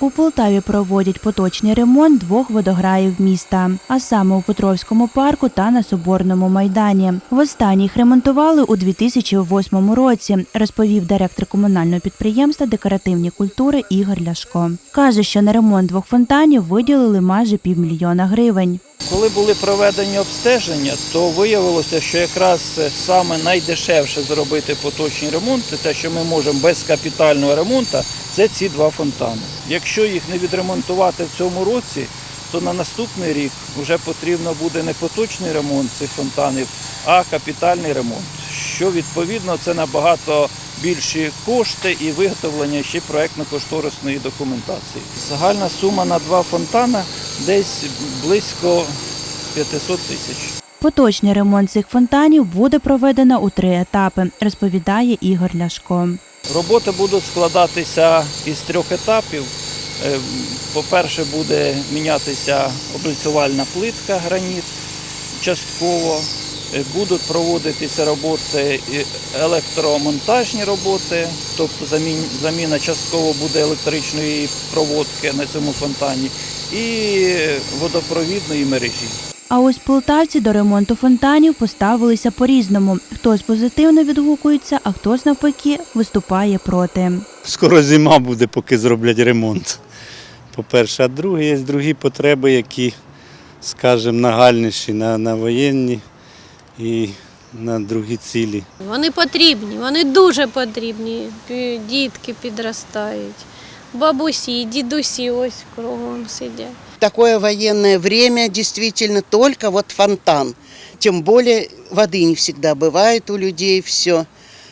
У Полтаві проводять поточний ремонт двох водограїв міста, а саме у Петровському парку та на Соборному майдані. Востаннє їх ремонтували у 2008 році, розповів директор комунального підприємства декоративні культури Ігор Ляшко. Каже, що на ремонт двох фонтанів виділили майже півмільйона гривень. Коли були проведені обстеження, то виявилося, що якраз саме найдешевше зробити поточні ремонти, те, що ми можемо без капітального ремонту, це ці два фонтани. Якщо їх не відремонтувати в цьому році, то на наступний рік вже потрібно буде не поточний ремонт цих фонтанів, а капітальний ремонт. Що відповідно це набагато більші кошти і виготовлення ще проєктно-кошторисної документації. Загальна сума на два фонтани десь близько 500 тисяч. Поточний ремонт цих фонтанів буде проведено у три етапи, розповідає Ігор Ляшко. Роботи будуть складатися із трьох етапів. Е, По-перше, буде мінятися облицювальна плитка, граніт частково. Е, Будуть проводитися роботи, електромонтажні роботи, тобто заміна частково буде електричної проводки на цьому фонтані і водопровідної мережі. А ось полтавці до ремонту фонтанів поставилися по-різному. Хтось позитивно відгукується, а хтось навпаки виступає проти. Скоро зима буде, поки зроблять ремонт. По-перше, а друге, є другі потреби, які, скажімо, нагальніші на, на воєнні і на другі цілі. Вони потрібні, вони дуже потрібні. Дітки підростають Бабусі, дідусі ось кругом сидять. такое военное время действительно только вот фонтан. Тем более воды не всегда бывает у людей, все.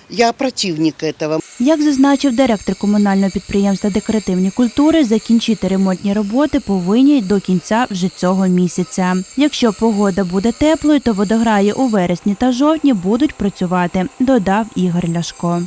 Я противник этого. Як зазначив директор комунального підприємства декоративні культури, закінчити ремонтні роботи повинні до кінця вже цього місяця. Якщо погода буде теплою, то водограї у вересні та жовтні будуть працювати, додав Ігор Ляшко.